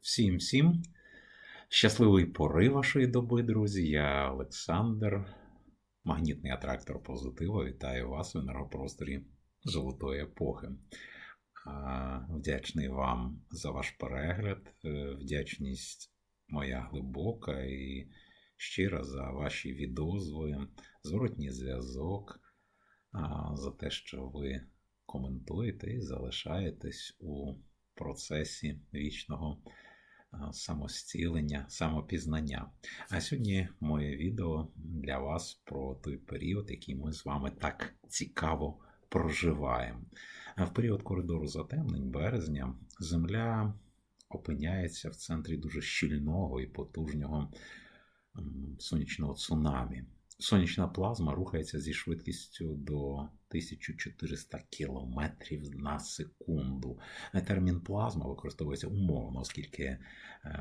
Всім всім щасливої пори вашої доби, друзі. Я Олександр, магнітний атрактор позитива. Вітаю вас в енергопросторі золотої епохи. Вдячний вам за ваш перегляд. Е, Вдячність моя глибока і щира за ваші відозви, зворотній зв'язок, за те, що ви коментуєте і залишаєтесь у процесі вічного самостілення, самопізнання. А сьогодні моє відео для вас про той період, який ми з вами так цікаво проживаємо. В період коридору затемнень березня Земля опиняється в центрі дуже щільного і потужного сонячного цунамі. Сонячна плазма рухається зі швидкістю до 1400 км на секунду. Термін плазма використовується умовно, оскільки е,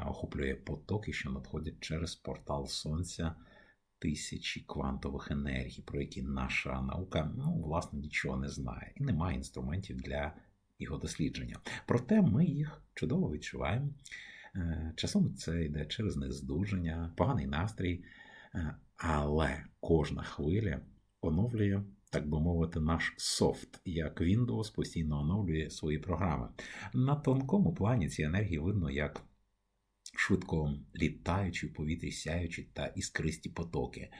охоплює потоки, що надходять через портал Сонця тисячі квантових енергій, про які наша наука ну, власне нічого не знає і немає інструментів для його дослідження. Проте ми їх чудово відчуваємо. Е, Часом це йде через нездужання, поганий настрій, е, але кожна хвиля оновлює, так би мовити, наш софт, як Windows постійно оновлює свої програми. На тонкому плані ці енергії видно як швидко літаючі в повітрі сяючі та іскристі потоки.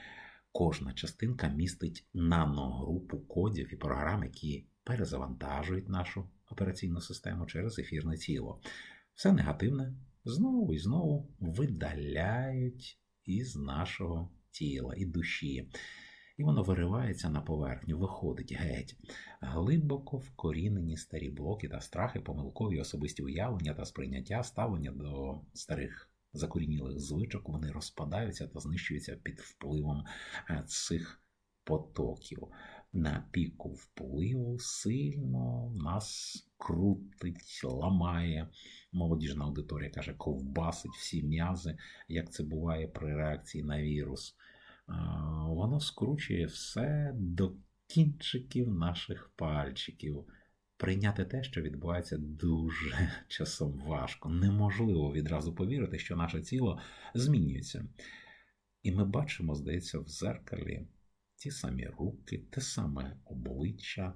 Кожна частинка містить наногрупу кодів і програм, які перезавантажують нашу операційну систему через ефірне тіло. Все негативне знову і знову видаляють із нашого тіла і душі. І воно виривається на поверхню, виходить геть. Глибоко вкорінені старі блоки та страхи, помилкові особисті уявлення та сприйняття, ставлення до старих закорінілих звичок, вони розпадаються та знищуються під впливом е, цих потоків. На піку впливу сильно нас крутить, ламає. Молодіжна аудиторія каже, ковбасить всі м'язи, як це буває при реакції на вірус. Воно скручує все до кінчиків наших пальчиків. Прийняти те, що відбувається дуже часом важко. Неможливо відразу повірити, що наше тіло змінюється. І ми бачимо, здається, в зеркалі ті самі руки, те саме обличчя,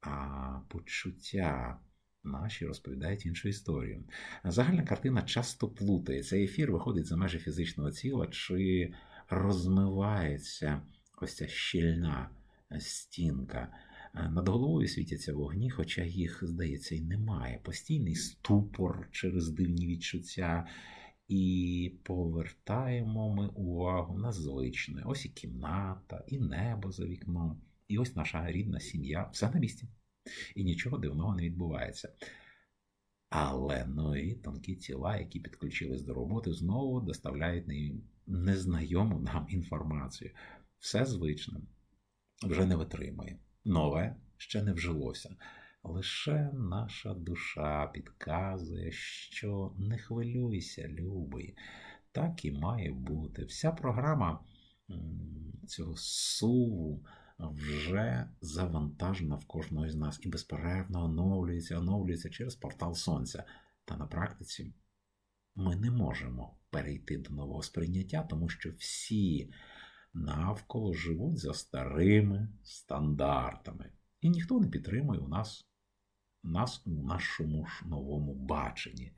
а почуття наші розповідають іншу історію. Загальна картина часто плутає. Цей ефір виходить за межі фізичного тіла, чи розмивається ось ця щільна стінка. Над головою світяться вогні, хоча їх, здається, і немає. Постійний ступор через дивні відчуття. І повертаємо ми увагу на звичне. Ось і кімната, і небо за вікном, і ось наша рідна сім'я. Все на місці. І нічого дивного не відбувається. Але нові тонкі тіла, які підключились до роботи, знову доставляють незнайому нам інформацію. Все звичне вже не витримує. Нове ще не вжилося. Лише наша душа підказує, що не хвилюйся, любий. Так і має бути. Вся програма цього суву вже завантажена в кожного з нас і безперервно оновлюється, оновлюється через портал Сонця. Та на практиці ми не можемо перейти до нового сприйняття, тому що всі навколо живуть за старими стандартами. І ніхто не підтримує у нас, нас у нашому ж новому баченні.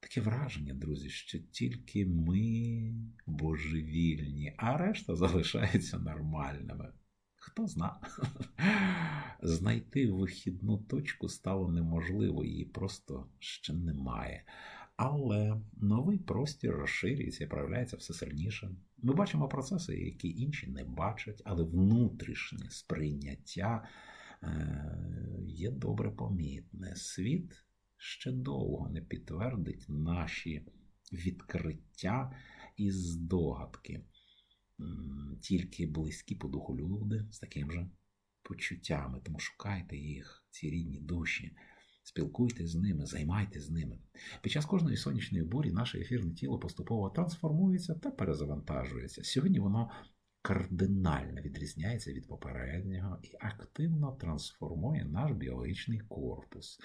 Таке враження, друзі, що тільки ми божевільні, а решта залишається нормальними. Хто зна? Знайти вихідну точку стало неможливо, її просто ще немає. Але новий простір розширюється і проявляється все сильніше. Ми бачимо процеси, які інші не бачать, але внутрішнє сприйняття є добре помітне. Світ ще довго не підтвердить наші відкриття і здогадки. Тільки близькі по духу люди з таким же почуттями, тому шукайте їх, ці рідні душі. Спілкуйтесь з ними, займайтесь з ними. Під час кожної сонячної бурі наше ефірне тіло поступово трансформується та перезавантажується. Сьогодні воно кардинально відрізняється від попереднього і активно трансформує наш біологічний корпус.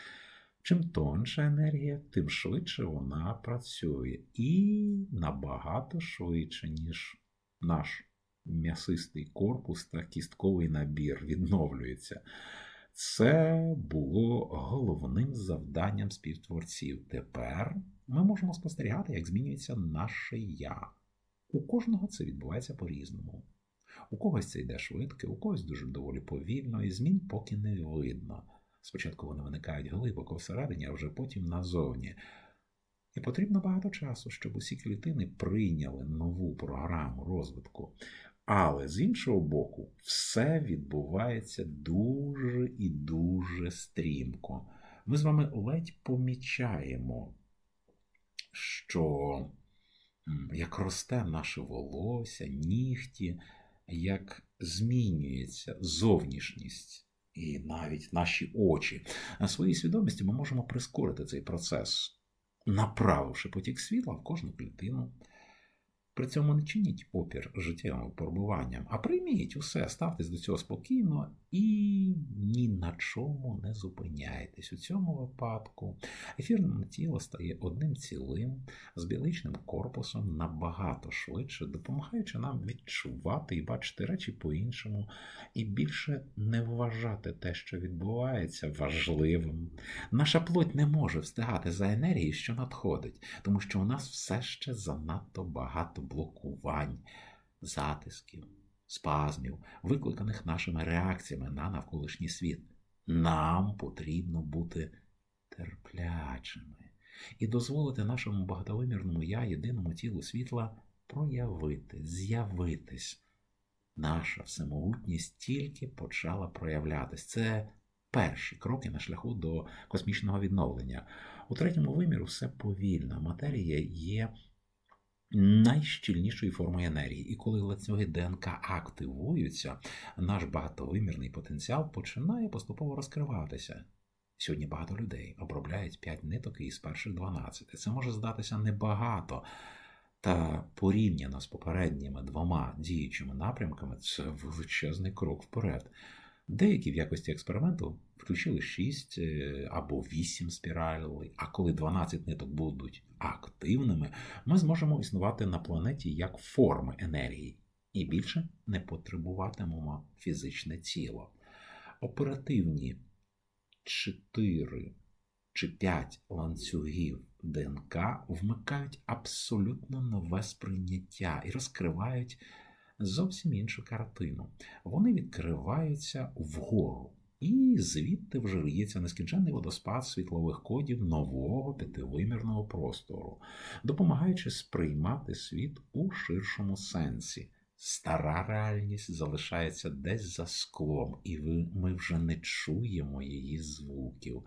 Чим тонша енергія, тим швидше вона працює. І набагато швидше, ніж наш м'ясистий корпус та кістковий набір відновлюється. Це було головним завданням співтворців. Тепер ми можемо спостерігати, як змінюється наше я. У кожного це відбувається по-різному. У когось це йде швидко, у когось дуже доволі повільно, і змін поки не видно. Спочатку вони виникають глибоко всередині, а вже потім назовні. І потрібно багато часу, щоб усі клітини прийняли нову програму розвитку. Але з іншого боку, все відбувається дуже і дуже стрімко. Ми з вами ледь помічаємо, що як росте наше волосся, нігті, як змінюється зовнішність і навіть наші очі. На своїй свідомості ми можемо прискорити цей процес, направивши потік світла в кожну клітину. При цьому не чиніть опір життєвим випробуванням, а прийміть усе, ставтесь до цього спокійно і ні на чому не зупиняйтесь. У цьому випадку ефірне тіло стає одним цілим з біологічним корпусом набагато швидше, допомагаючи нам відчувати і бачити речі по-іншому, і більше не вважати те, що відбувається, важливим. Наша плоть не може встигати за енергією, що надходить, тому що у нас все ще занадто багато блокувань, затисків, спазмів, викликаних нашими реакціями на навколишній світ. Нам потрібно бути терплячими і дозволити нашому багатовимірному я, єдиному тілу світла, проявити, з'явитись. Наша всемогутність тільки почала проявлятись. Це перші кроки на шляху до космічного відновлення. У третьому виміру все повільно. Матерія є найщільнішою формою енергії. І коли ланцюги ДНК активуються, наш багатовимірний потенціал починає поступово розкриватися. Сьогодні багато людей обробляють 5 ниток із перших 12. Це може здатися небагато. Та порівняно з попередніми двома діючими напрямками, це величезний крок вперед. Деякі в якості експерименту включили 6 е, або 8 спіралей, а коли 12 ниток будуть активними, ми зможемо існувати на планеті як форми енергії і більше не потребуватимемо фізичне тіло. Оперативні 4 чи 5 ланцюгів ДНК вмикають абсолютно нове сприйняття і розкривають зовсім іншу картину. Вони відкриваються вгору. І звідти вже ліється нескінченний водоспад світлових кодів нового п'ятивимірного простору, допомагаючи сприймати світ у ширшому сенсі. Стара реальність залишається десь за склом, і ми вже не чуємо її звуків.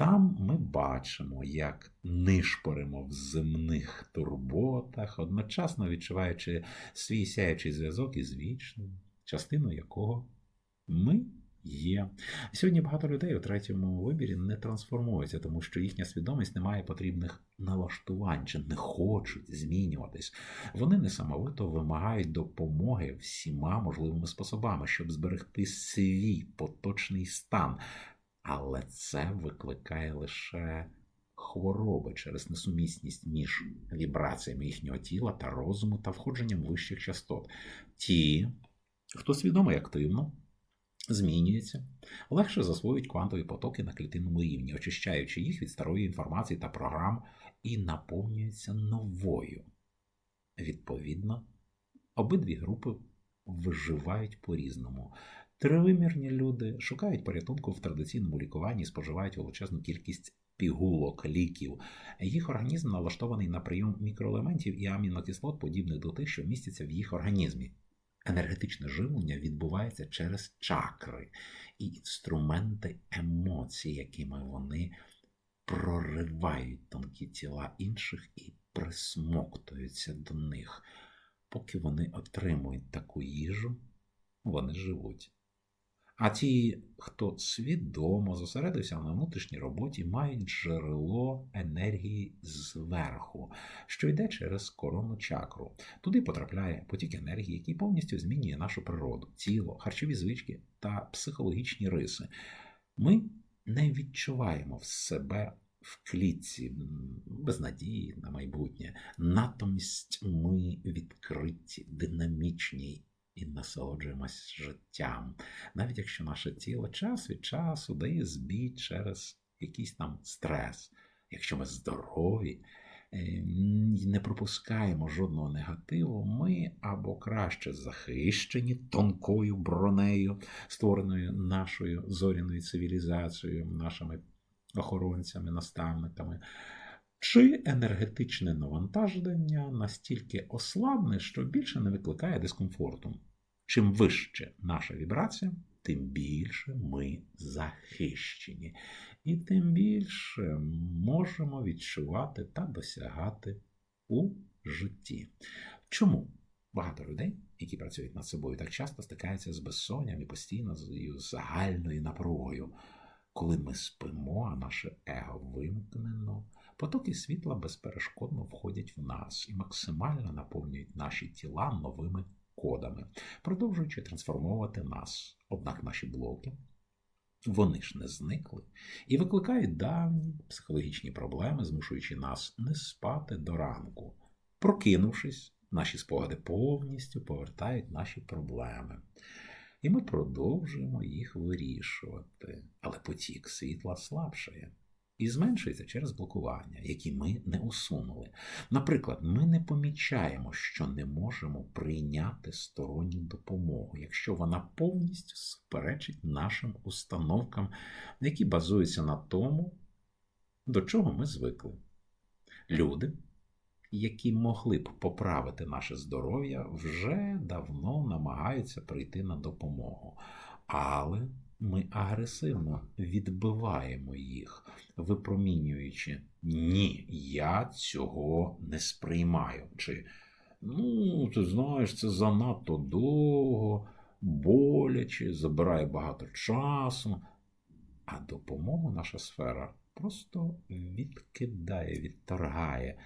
Там ми бачимо, як нишпоримо в земних турботах, одночасно відчуваючи свій сяючий зв'язок із вічним, частиною якого ми є. Сьогодні багато людей у третьому вибірі не трансформуються, тому що їхня свідомість не має потрібних налаштувань чи не хочуть змінюватись. Вони несамовито вимагають допомоги всіма можливими способами, щоб зберегти свій поточний стан. Але це викликає лише хвороби через несумісність між вібраціями їхнього тіла та розуму та входженням вищих частот. Ті, хто свідомо і активно змінюється, легше засвоюють квантові потоки на клітинному рівні, очищаючи їх від старої інформації та програм і наповнюються новою. Відповідно, обидві групи виживають по-різному. Тривимірні люди шукають порятунку в традиційному лікуванні споживають величезну кількість пігулок, ліків. Їх організм налаштований на прийом мікроелементів і амінокислот, подібних до тих, що містяться в їх організмі. Енергетичне живлення відбувається через чакри і інструменти емоцій, якими вони проривають тонкі тіла інших і присмоктуються до них. Поки вони отримують таку їжу, вони живуть. А ті, хто свідомо зосередився на внутрішній роботі, мають джерело енергії зверху, що йде через коронну чакру. Туди потрапляє потік енергії, який повністю змінює нашу природу, тіло, харчові звички та психологічні риси. Ми не відчуваємо в себе в клітці без надії на майбутнє. Натомість ми відкриті, динамічні і насолоджуємось життям, навіть якщо наше тіло час від часу дає збій через якийсь там стрес. Якщо ми здорові е, і не пропускаємо жодного негативу, ми або краще захищені тонкою бронею, створеною нашою зоряною цивілізацією, нашими охоронцями, наставниками, чи енергетичне навантаження настільки ослабне, що більше не викликає дискомфорту. Чим вище наша вібрація, тим більше ми захищені, і тим більше можемо відчувати та досягати у житті. Чому багато людей, які працюють над собою, так часто стикаються з безсонням і постійно з загальною напругою? Коли ми спимо, а наше его вимкнено, потоки світла безперешкодно входять в нас і максимально наповнюють наші тіла новими кодами, продовжуючи трансформувати нас. Однак наші блоки, вони ж не зникли і викликають давні психологічні проблеми, змушуючи нас не спати до ранку. Прокинувшись, наші спогади повністю повертають наші проблеми. І ми продовжуємо їх вирішувати. Але потік світла слабшає і зменшується через блокування, які ми не усунули. Наприклад, ми не помічаємо, що не можемо прийняти сторонню допомогу, якщо вона повністю суперечить нашим установкам, які базуються на тому, до чого ми звикли. Люди, які могли б поправити наше здоров'я, вже давно намагаються прийти на допомогу. Але ми агресивно відбиваємо їх, випромінюючи ні, я цього не сприймаю. Чи ну, ти знаєш, це занадто довго, боляче, забирає багато часу. А допомогу наша сфера просто відкидає, відторгає.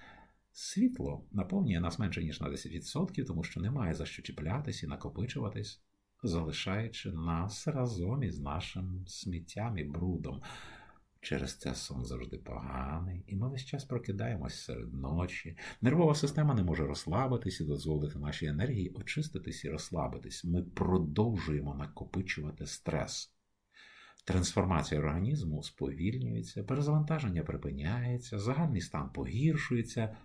Світло наповнює нас менше, ніж на 10%, тому що немає за що чіплятись і накопичуватись, залишаючи нас разом із нашим сміттям і брудом. Через це сон завжди поганий, і ми весь час прокидаємось серед ночі. Нервова система не може розслабитись і дозволити нашій енергії очиститись і розслабитись. Ми продовжуємо накопичувати стрес. Трансформація організму сповільнюється, перезавантаження припиняється, загальний стан погіршується,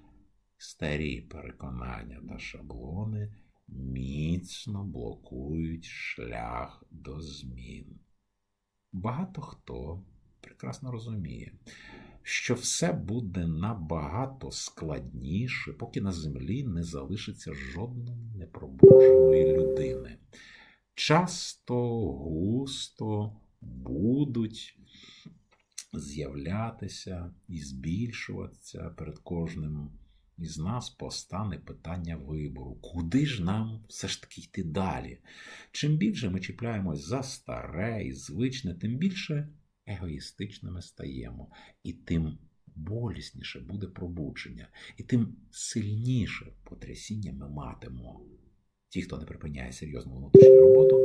старі переконання та шаблони міцно блокують шлях до змін. Багато хто прекрасно розуміє, що все буде набагато складніше, поки на землі не залишиться жодної непробудженої людини. Часто, густо будуть з'являтися і збільшуватися перед кожним із нас постане питання вибору, куди ж нам все ж таки йти далі? Чим більше ми чіпляємось за старе і звичне, тим більше егоїстичними стаємо, і тим болісніше буде пробудження, і тим сильніше потрясіння ми матимемо. Ті, хто не припиняє серйозну внутрішню роботу,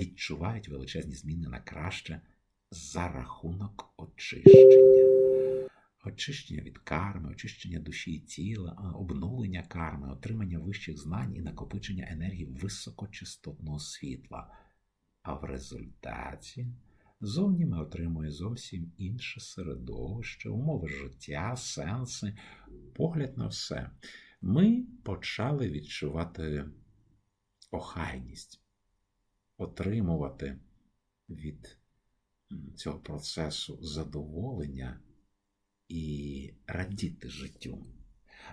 відчувають величезні зміни на краще за рахунок очищення. Очищення від карми, очищення душі і тіла, обнулення карми, отримання вищих знань і накопичення енергії високочастотного світла. А в результаті зовні ми отримуємо зовсім інше середовище, умови життя, сенси, погляд на все. Ми почали відчувати охайність, отримувати від цього процесу задоволення і радіти життю.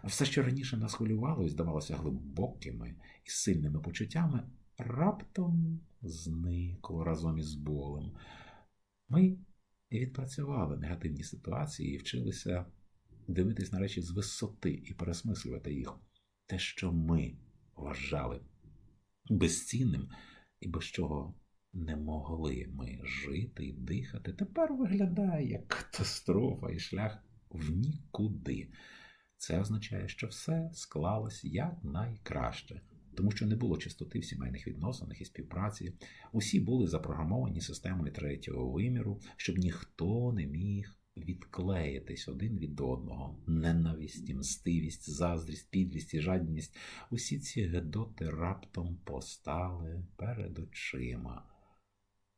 Все, що раніше нас хвилювало і здавалося глибокими і сильними почуттями, раптом зникло разом із болем. Ми відпрацювали негативні ситуації і вчилися дивитись на речі з висоти і пересмислювати їх. Те, що ми вважали безцінним і без чого не могли ми жити і дихати, тепер виглядає як катастрофа і шлях в нікуди. Це означає, що все склалось як найкраще. тому що не було чистоти в сімейних відносинах і співпраці. Усі були запрограмовані системою третього виміру, щоб ніхто не міг відклеїтись один від одного. Ненависть, мстивість, заздрість, підлість і жадність. Усі ці гедоти раптом постали перед очима.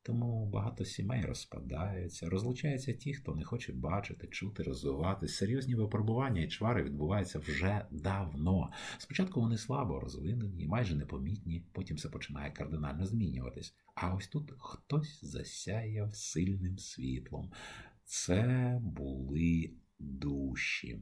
Тому багато сімей розпадаються, розлучаються ті, хто не хоче бачити, чути, розвиватись. Серйозні випробування і чвари відбуваються вже давно. Спочатку вони слабо розвинені майже непомітні, потім все починає кардинально змінюватись. А ось тут хтось засяяв сильним світлом. Це були душі,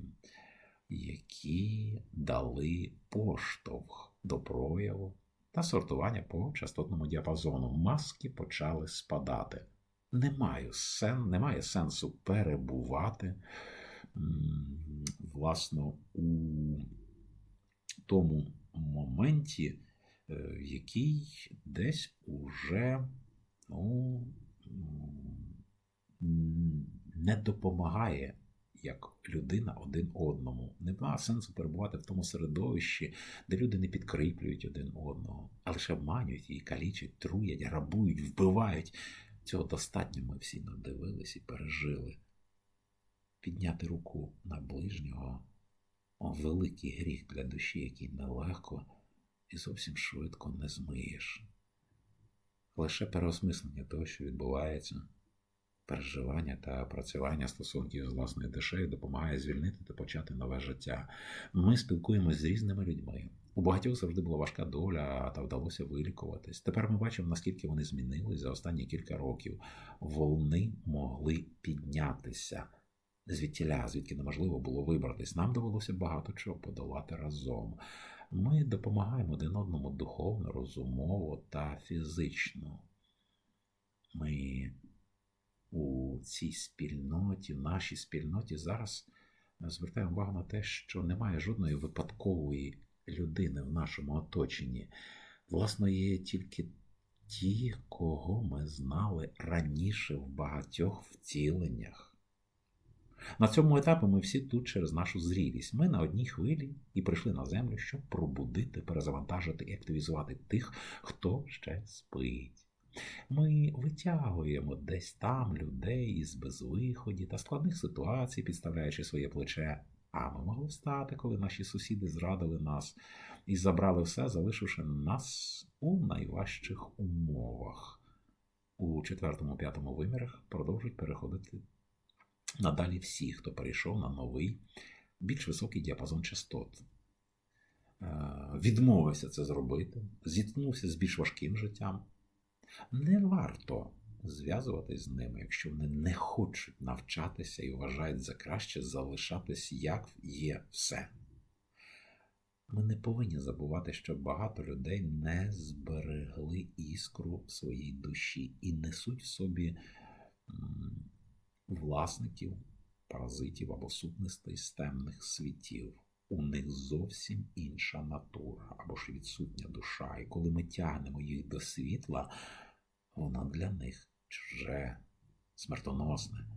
які дали поштовх до прояву та сортування по частотному діапазону. Маски почали спадати. Немає, сен, немає сенсу перебувати власно у тому моменті, е, який десь уже ну, не допомагає як людина один одному. Нема сенсу перебувати в тому середовищі, де люди не підкріплюють один одного, а лише обманюють і калічать, труять, грабують, вбивають. Цього достатньо ми всі надивились і пережили. Підняти руку на ближнього великий гріх для душі, який нелегко і зовсім швидко не змиєш. Лише переосмислення того, що відбувається. Переживання та працювання стосунків з власною душею допомагає звільнити та почати нове життя. Ми спілкуємося з різними людьми. У багатьох завжди була важка доля, та вдалося вилікуватись. Тепер ми бачимо, наскільки вони змінились за останні кілька років. Волни могли піднятися звідтіля, звідки неможливо було вибратись. Нам довелося багато чого подолати разом. Ми допомагаємо один одному духовно, розумово та фізично. Ми у цій спільноті, в нашій спільноті зараз звертаємо увагу на те, що немає жодної випадкової людини в нашому оточенні. Власно, є тільки ті, кого ми знали раніше в багатьох втіленнях. На цьому етапі ми всі тут через нашу зрілість. Ми на одній хвилі і прийшли на землю, щоб пробудити, перезавантажити і активізувати тих, хто ще спить. Ми витягуємо десь там людей із безвиході та складних ситуацій, підставляючи своє плече. А ми могли встати, коли наші сусіди зрадили нас і забрали все, залишивши нас у найважчих умовах. У четвертому-п'ятому вимірах продовжують переходити надалі всі, хто перейшов на новий, більш високий діапазон частот. Е, відмовився це зробити, зіткнувся з більш важким життям. Не варто зв'язуватись з ними, якщо вони не хочуть навчатися і вважають за краще залишатись, як є все. Ми не повинні забувати, що багато людей не зберегли іскру в своїй душі і несуть в собі власників, паразитів або сутностей з темних світів. У них зовсім інша натура або ж відсутня душа. І коли ми тягнемо їх до світла, воно для них чуже, смертоносне.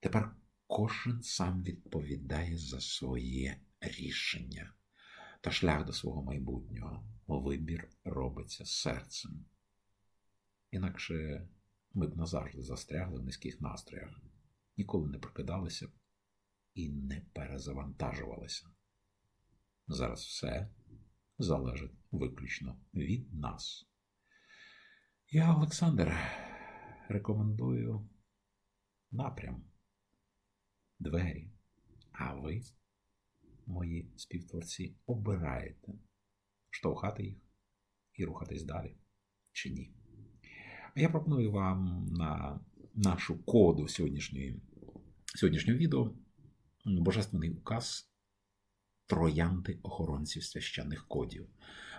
Тепер кожен сам відповідає за своє рішення та шлях до свого майбутнього. Вибір робиться серцем. Інакше ми б назавжди застрягли в низьких настроях, ніколи не прокидалися і не перезавантажувалися. Зараз все залежить виключно від нас. Я, Олександр, рекомендую напрям, двері, а ви, мої співтворці, обираєте штовхати їх і рухатись далі чи ні. А я пропоную вам на нашу коду сьогоднішнього відео божественний указ троянди охоронців священних кодів.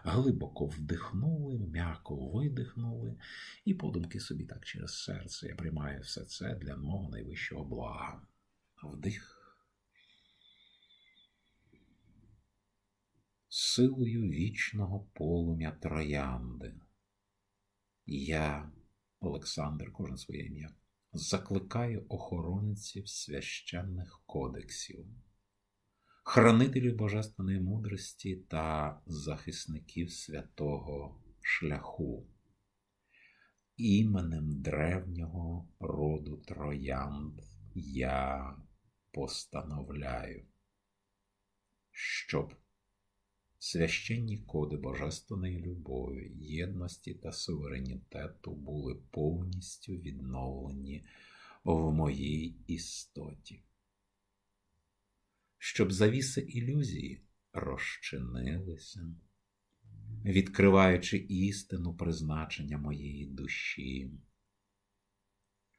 Глибоко вдихнули, м'яко видихнули, і подумки собі так через серце. Я приймаю все це для мого найвищого блага. Вдих. Силою вічного полум'я троянди. Я, Олександр, кожен своє ім'я, закликаю охоронців священних кодексів хранителів божественної мудрості та захисників святого шляху, іменем древнього роду троянд я постановляю, щоб священні коди божественної любові, єдності та суверенітету були повністю відновлені в моїй істоті, щоб завіси ілюзії розчинилися, відкриваючи істину призначення моєї душі,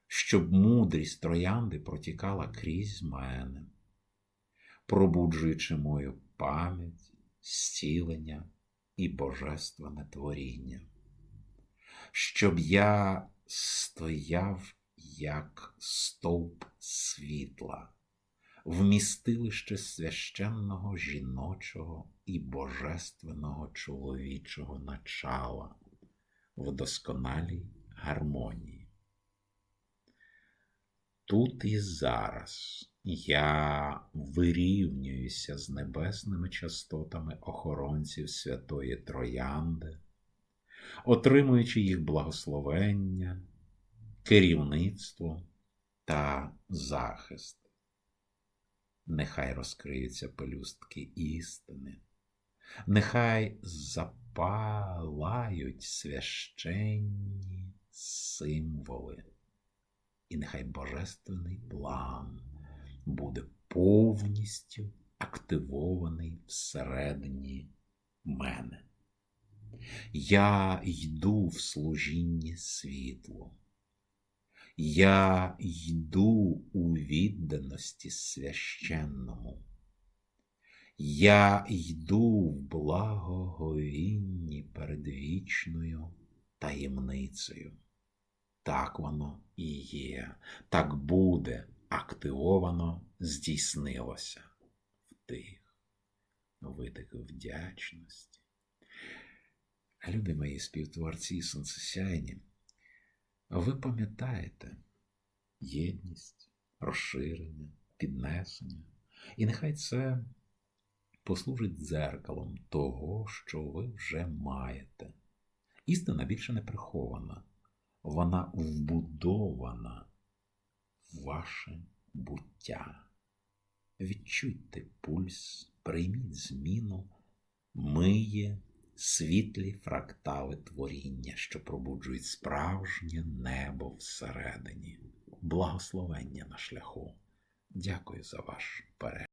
щоб мудрість троянди протікала крізь мене, пробуджуючи мою пам'ять, зцілення і божественне творіння, щоб я стояв як стовп світла, вмістилище священного жіночого і божественного чоловічого начала в досконалій гармонії. Тут і зараз я вирівнююся з небесними частотами охоронців Святої Троянди, отримуючи їх благословення, керівництво та захист. Нехай розкриються пелюстки істини, нехай запалають священні символи, і нехай божественний план буде повністю активований всередині мене. Я йду в служінні світлу. Я йду у відданості священному. Я йду в благоговінні перед вічною таємницею. Так воно і є, так буде активовано, здійснилося в тих витик вдячності. Люди мої співтворці сонцесяйні, ви пам'ятаєте єдність, розширення, піднесення, і нехай це послужить дзеркалом того, що ви вже маєте. Істина більше не прихована, вона вбудована в ваше буття. Відчуйте пульс, прийміть зміну, миє світлі фрактали творіння, що пробуджують справжнє небо всередині, благословення на шляху. Дякую за ваш перегляд.